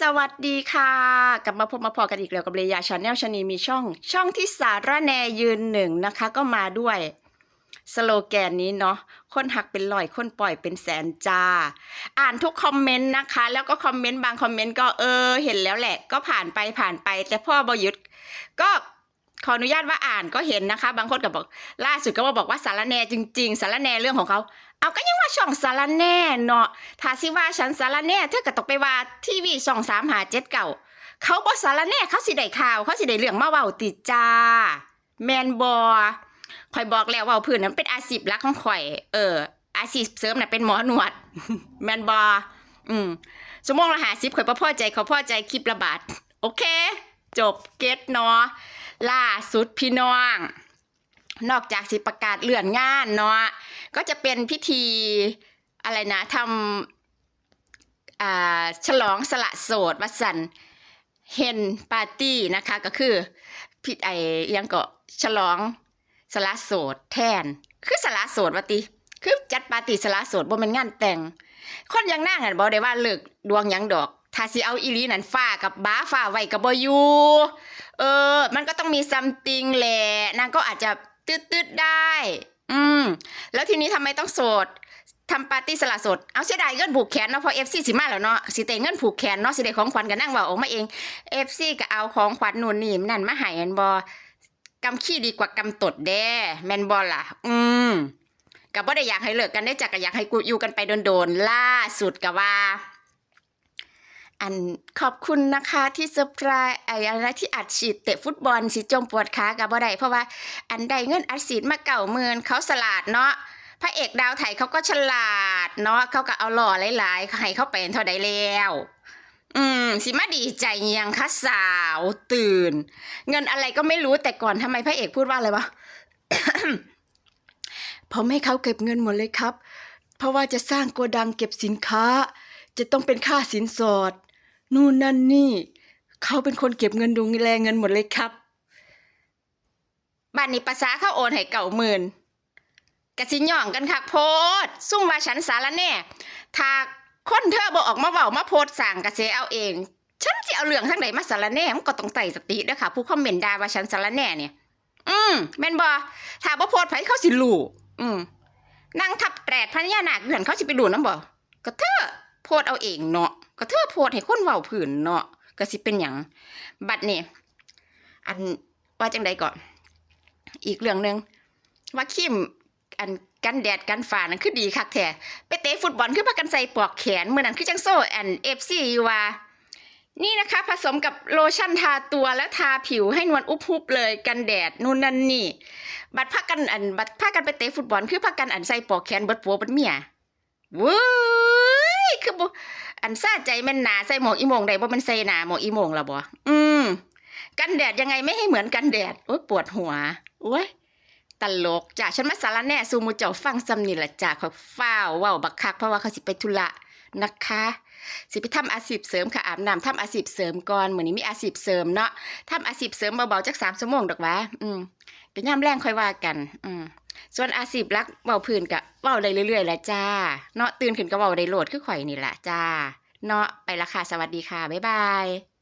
สวัสดีค่ะ กลับมาพบมาพอกันอีกแล้วกับเรยาชาแนลชนีมีช่อง ช่องที่สาระแนยืนหนึ่งนะคะ ก็มาด้วยสโลแกนนี้เนาะคนหักเป็นลอยคนปล่อยเป็นแสนจ้า อ่านทุกคอมเมนต์นะคะ แล้วก็คอมเมนต์บางคอมเมนต์ก็เออ เห็นแล้วแหละ ก็ผ่านไปผ่านไป แต่พ่อบหยุดก็ ขออนุญาตว่าอ่านก็เห็นนะคะ บางคนก็บอก ล่าสุดก็มาบอกว่าสารแหนจริง ๆ สารแหนเรื่องของเขา เอาก็ยังว่าช่องสารแน่เนาะถ้าสิว่าฉันสารแน่เธอก็ต้องไปว่าทีวีช่องสามหาเจ็ดเก่าเขาบ่สารแน่เขาสิได้ข่าว เขาสิได้เรื่องมาเว้าติดจ้า แมนบอข่อยบอกแล้วว่าพื้นนั้นเป็นอาชีพหลักของข่อย เออ อาชีพเสริมน่ะเป็นหมอหนวด แมนบออืมสมมองละหาสิบข่อยบ่พอใจเขาพอใจคลิประบาดโอเค จบเก็ตเนาะ ล่าสุดพี่น้อง นอกจากสิประกาศเลื่อนงานเนาะก็จะเป็นพิธีอะไรนะทำอ่าฉลองสละโสดวัสันเฮนปาร์ตี้นะคะก็คือพิไออิหยังก็ฉลองสละโสดแทน คือสละโสดวะติคือจัดปาร์ตี้สละโสดบ่แม่นงานแต่ง คนยังนั่งกันบ่ได้ว่าเลิกดวงยังดอก ถ้าสิเอาอีลีนั่นฟ้ากับบ้าฟ้าไว้กับบ่อยู่ เออ มันก็ต้องมีซัมติงแหละ นางก็อาจจะตืดๆได้ อืม แล้วทีนี้ทำไมต้องโสดทำปาร์ตี้สละสด เอาเสียดายเงินผูกแขนเนาะเพราะเอฟซีสิมาแล้วเนาะสิเตเงินผูกแขนเนาะสิได้ของขวัญกันนั่งว่าออกมาเองเอฟซีก็เอาของขวัญนู่นนี่นั่นมาให้แมนบอกำขี้ดีกว่ากำตดแด้แมนบอล่ะ อืมกับว่าได้อยากให้เลิกกันได้จากก็อยากให้กูอยู่กันไปโดนๆล่าสุดกับว่า อันขอบคุณนะคะที่เซอร์ไพรส์ไอ้อะไรที่อัดฉีดเตะฟุตบอลสิจมปวดขากับบ่ได้เพราะว่าอันใดเงินอัดฉีดมาเก่าหมื่นเขาสลาดเนาะพระเอกดาวไทยเขาก็ฉลาดเนาะเขาก็เอาหล่อหลายๆให้เขาเป็นเท่าใดแล้วอืมสิมาดีใจยังคะสาวตื่น เงินอะไรก็ไม่รู้แต่ก่อนทำไมพระเอกพูดว่าอะไรวะผมให้เขาเก็บเงินหมดเลยครับ เพราะว่าจะสร้างโกดังเก็บสินค้า จะต้องเป็นค่าสินสอด นู่นนั่นนี่ เขาเป็นคนเก็บเงินดูแลเงินหมดเลยครับบ้านนี้ภาษาเขาโอนให้เก่าหมื่นกะสิย่องกันคักโพดซุ่มว่าฉันสารแน่ถ้าคนเธอบอกออกมาเว้ามาโพดสั่งกะเสเอาเอง ฉันสิเอาเรื่องทั้งไหนมาสารแน่มันก็ต้องไต่สติเด้อค่ะ ผู้คอมเมนต์ด่าว่าฉันสารแน่เนี่ย อืมแม่นบ่ถ้าบ่โพดไผเขาสิรู้อืมนั่งทับแตรดพญานาคอยู่หันเขาสิไปดูน้ำบ่ก็เธอโพดเอาเองเนาะ ก็เธอโพดให้คนเว้าผื่นเนาะก็สิเป็นหยังบัดนี้อันว่าจังใดก่อนอีกเรื่องหนึ่งว่าคิมอันกันแดดกันฝานั่นคือดีคักแท้ไปเตะฟุตบอลคือพากันใส่ปลอกแขนเมื่อนั้นคือจังโซ่อันเอฟซีอยู่ว่า นี่นะคะ ผสมกับโลชั่นทาตัวแล้วทาผิวให้นวลอุบหุบเลยกันแดดนู่นนั่นนี่ บัดพากันอันบัดพากันไปเตะฟุตบอลคือพากันอันใส่ปลอกแขนเบิดผัวเบิดเมียเว้ยคือบ่ อันซาใจแม่นหนาใส่หมวกอีโมงได้บ่แมันใส่หนาหมวกอีโมงละบ่อืมกันแดดยังไงไม่ให้เหมือนกันแดดโอ๊ยปวดหัวโอ๊ยตลกจ้ะฉันมาสารแน่ซูมูเจ้าฟังซ้ำนี่แหละจ้ะเขาฝ้าวเว้าบักคักเพราะว่าเขาสิไปธุระนะคะ สิไปทำอาชีพเสริมค่ะอาบน้ำทำอาชีพเสริมก่อนเหมือนนี้มีอาชีพเสริมเนาะทำอาชีพเสริมเบาๆจักสามชั่วโมงดอกวะอืมเป็ย่ำแรงค่อยว่ากัน อืม ส่วนอาชีพรักเบาพื้นกะเบาได้เรื่อยๆแหละจ้า เนาะตื่นขึ้นก็เบาได้โหลดคือข่อยนี่แหละจ้า เนาะไปละค่ะสวัสดีค่ะ บ๊ายบาย